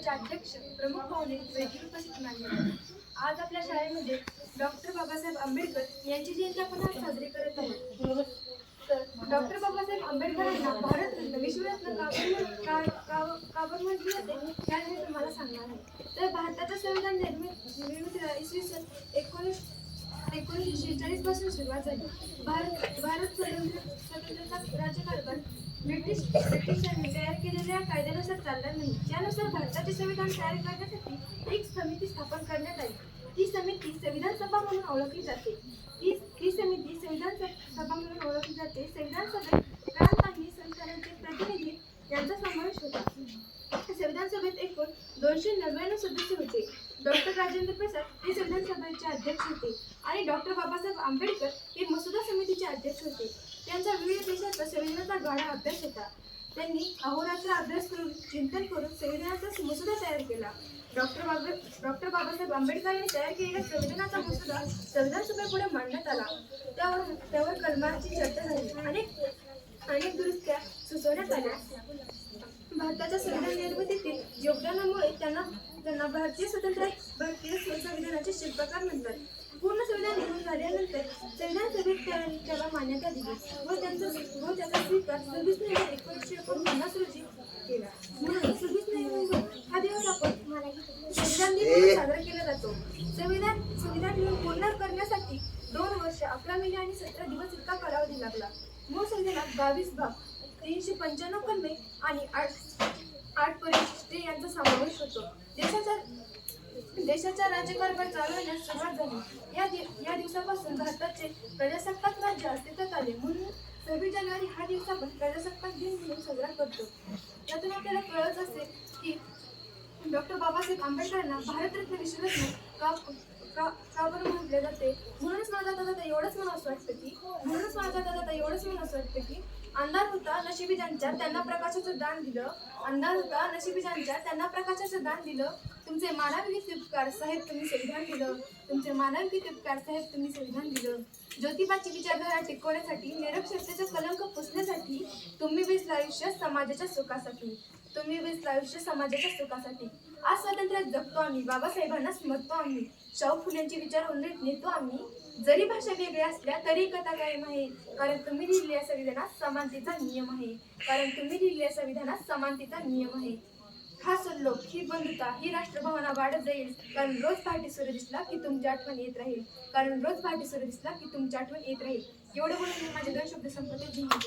संस्थेचे अध्यक्ष प्रमुख पाहुणे वेदी उपस्थित मानले आज आपल्या शाळेमध्ये डॉक्टर बाबासाहेब आंबेडकर यांची जयंती आपण आज साजरी करत आहोत. तर डॉक्टर बाबासाहेब आंबेडकरांना भारतरत्न विश्वरत्न काबर का- काबर म्हटली जाते त्याने मी तुम्हाला सांगणार आहे. तर भारताचं संविधान निर्मित निर्मितीला इसवी सन एकोणीस एकोणीसशे शेहेचाळीसपासून सुरुवात झाली. भारत भारत स्वतंत्र ब्रिटिश ब्रिटिशांनी तयार केलेल्या कायद्यानुसार चालला नाही. त्यानुसार भारताचे संविधान तयार करण्यासाठी एक समिती स्थापन करण्यात आली. ती समिती संविधान सभा म्हणून ओळखली जाते. ती ही समिती संविधान सभा म्हणून ओळखली जाते. संविधान सभेत प्रांत आणि संस्थानांचे प्रतिनिधी यांचा समावेश होता. संविधान सभेत एकूण दोनशे नव्याण्णव सदस्य होते. डॉक्टर राजेंद्र प्रसाद हे संविधान सभेचे अध्यक्ष होते आणि डॉक्टर बाबासाहेब आंबेडकर हे मसुदा समितीचे अध्यक्ष होते. त्यांचा विविध देशाचा संविधान गाढा अभ्यास होता. त्यांनी अहोरात्र अभ्यास करून चिंतन करून संविधानाचा मसुदा तयार केला. डॉक्टर बाबा डॉक्टर बाबासाहेब आंबेडकर यांनी तयार केलेल्या संविधानाचा मसुदा संविधान सभेपुढे मांडण्यात आला. त्यावर त्यावर कलमांची चर्चा झाली. अनेक अनेक दुरुस्त्या सुचवण्यात आल्या. भारताच्या संविधान निर्मितीतील योगदानामुळे त्यांना त्यांना भारतीय स्वतंत्र भारतीय संविधानाचे शिल्पकार म्हणतात. पूर्ण संविधान निर्माण झाल्यानंतर संविधान सभेत त्याला मान्यता दिली व सव्वीस नोव्हेंबर एकोणीसशे एकोणपन्नास रोजी केला. म्हणून सव्वीस नोव्हेंबर हा दिवस आपण संविधान दिन म्हणून साजरा केला जातो. संविधान संविधान पूर्ण करण्यासाठी दोन वर्ष अकरा महिने आणि सतरा दिवस इतका कालावधी लागला. मूळ संविधानात बावीस भाग तीनशे पंच्याण्णव कलमे आणि आठ आठ परिशिष्टे यांचा समावेश होतो. देशाचा देशाचा राज्यकारभार चालवण्यास सुरुवात झाली. या दिवसापासून भारताचे प्रजासत्ताक राज्य अस्तित्वात आले. म्हणून सव्वीस जानेवारी हा दिवस आपण प्रजासत्ताक दिन म्हणून साजरा करतो. त्यातून आपल्याला कळत असेल की डॉक्टर बाबासाहेब आंबेडकरांना भारतरत्न विश्वरत्न का का का बरं म्हटले जाते? म्हणूनच मला दादा जाता एवढंच मला असं वाटतं की म्हणूनच मला दादा तर एवढंच मला असं वाटतं की अंधार होता नशिबी ज्यांच्या त्यांना प्रकाशाचं दान दिलं. अंधार होता नशिबी ज्यांच्या त्यांना प्रकाशाचं दान दिलं. तुमचे मानवी उपकार साहेब तुम्ही संविधान दिलं. तुमचे मानवी उपकार साहेब तुम्ही संविधान दिलं. ज्योतिबाची विचारधारा टिकवण्यासाठी निरक्षरतेचं कलंक पुसण्यासाठी तुम्ही वेचलं आयुष्य समाजाच्या सुखासाठी तुम्ही वेचलं आयुष्य समाजाच्या सुखासाठी. आज स्वातंत्र्यात जगतो आम्ही बाबासाहेबांना स्मरतो आम्ही शाहू फुल्यांची विचार उन्नत नेतो आम्ही. जरी भाषा वेगळ्या असल्या तरी कथा कायम आहे. कारण तुम्ही लिहिलेल्या संविधानात समानतेचा नियम आहे. कारण तुम्ही लिहिलेल्या संविधानात समानतेचा नियम आहे. लोक ही बंधुता ही राष्ट्रभावना वाढत जाईल. कारण रोज पहाटे सूर्य दिसला की तुमची आठवण येत राहील. कारण रोज पहाटे सूर्य दिसला की तुमची आठवण येत राहील. एवढं बोलून मी माझे दोन शब्द संपत्ती धन्यवाद